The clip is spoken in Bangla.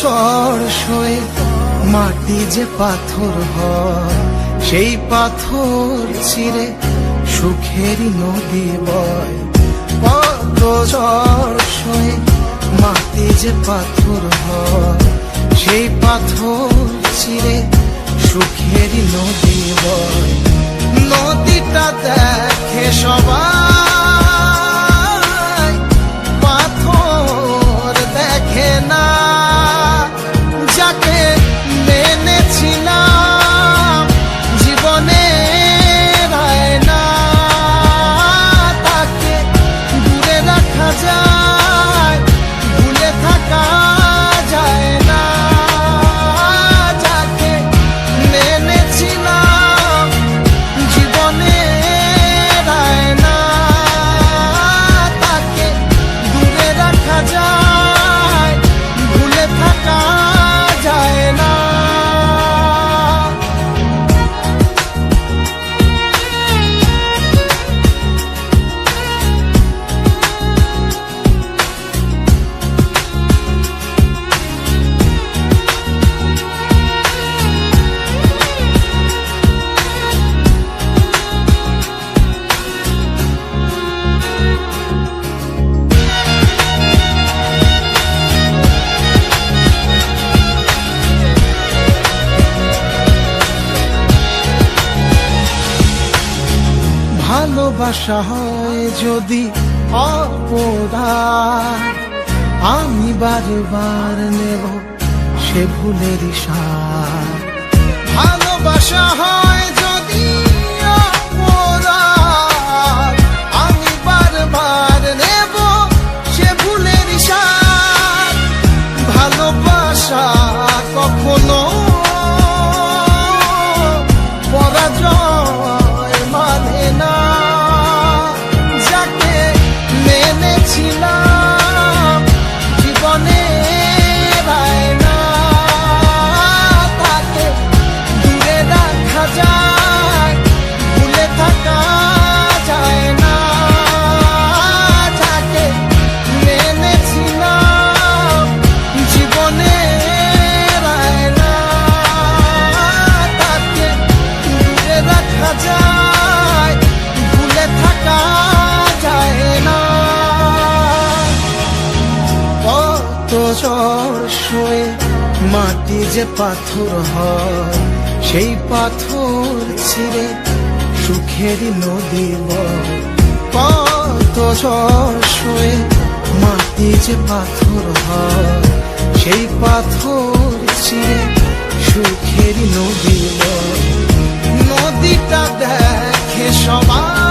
ঝড় সয়ে মাটি যে পাথর হয়, সেই পাথর চিরে সুখেরই নদী বয়। কত ঝড় সয়ে মাটি যে পাথর হয়, সেই পাথর চিরে সুখেরই নদী বয়। নদীটা দেখে সবাই ভালোবাসা হয় যদি অপরাধ আমি বারবার নেব সে ভুলের সার। ভালোবাসা হয় শুয়ে মাটি যে পাথর হয়, সেই পাথর ছিঁড়ে সুখেরই নদী কত ঝড় শুয়ে মাটি যে পাথর হয়, সেই পাথর ছিঁড়ে সুখেরই নদী নদীটা দেখে সবাই